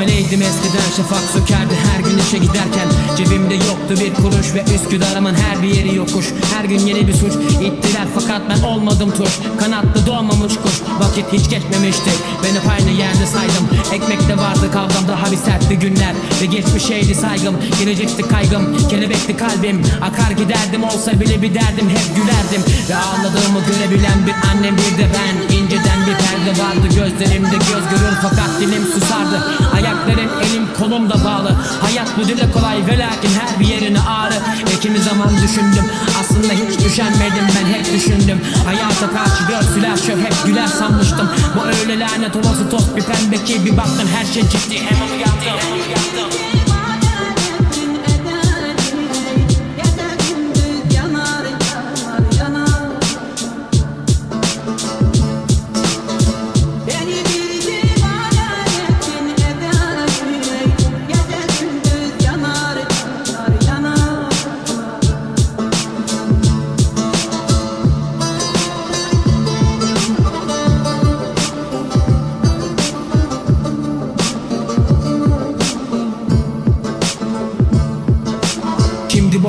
Ameleydim eskiden şafak sökerdi her gün işe giderken. Cebimde yoktu bir kuruş ve Üsküdar'ımın her bir yeri yokuş. Her gün yeni bir suç ittiler fakat ben olmadım tuş. Kanatlı doğmamış kuş vakit hiç geçmemişti. Ben hep aynı yerde saydım Ekmekte vardı kavgam daha bir sertti günler. Ve geçmişeydi saygım gelecekti kaygım Kelebekti kalbim. Akar giderdim olsa bile bir derdim Hep gülerdim. Ve ağladığımı görebilen bir annem bir de ben. İnceden bir perde vardı gözlerimde göz görür fakat dilim susardı. Ayaklarım elim kolum da bağlı. Hayat bu dile kolay ve lakin her bir yerine ağrı. Ve kimi zaman düşündüm aslında hiç üşenmedim ben hep düşündüm Hayata karşı görsüler şöv hep güler sanmıştım. Bu öyle lanet olası toz bir pembe ki bir baktım her şey ciddi. Hemen uyandım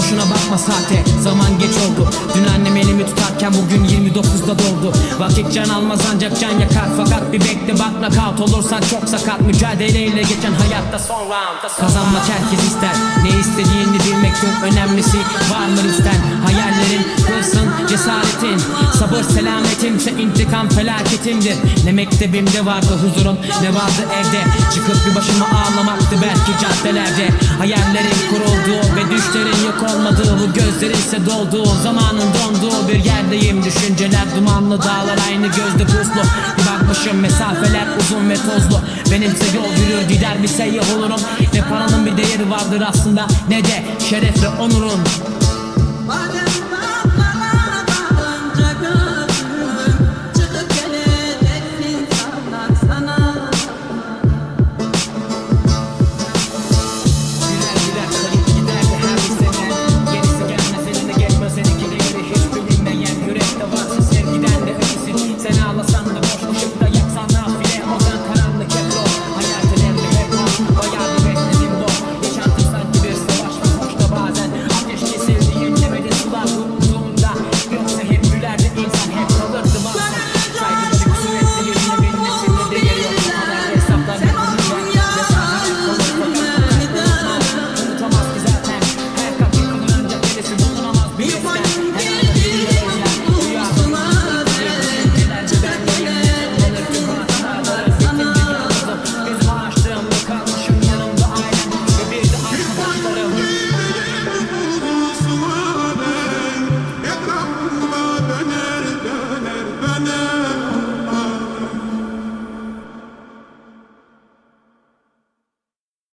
boşuna bakma saate Zaman geç oldu. Dün annem elimi tutarken bugün 29'da doldu Vakit can almaz ancak can yakar. Fakat bir bekle bak knockout olursan çok sakat. Mücadeleyle geçen hayatta son round Kazanmak herkes ister. Ne istediğini bilmek çok önemlisi. Var mı isten Hayallerin hırsın cesaretin. Sabır selametimse intikam felaketimdir Ne mektebimde vardı huzurum ne vardı evde. Çıkıp bir başıma ağlamaktı belki caddelerde. Hayallerin kurulduğu ve düşlerin yok olmadığı Bu gözlerin ise dolduğu zamanın donduğu bir yerdeyim Düşünceler dumanlı dağlar aynı gözde puslu. Bir bakmışım mesafeler uzun ve tozlu. Benimse yol yürür gider bir seyyah olurum. Ne paranın bir değeri vardır aslında ne de şeref ve onurun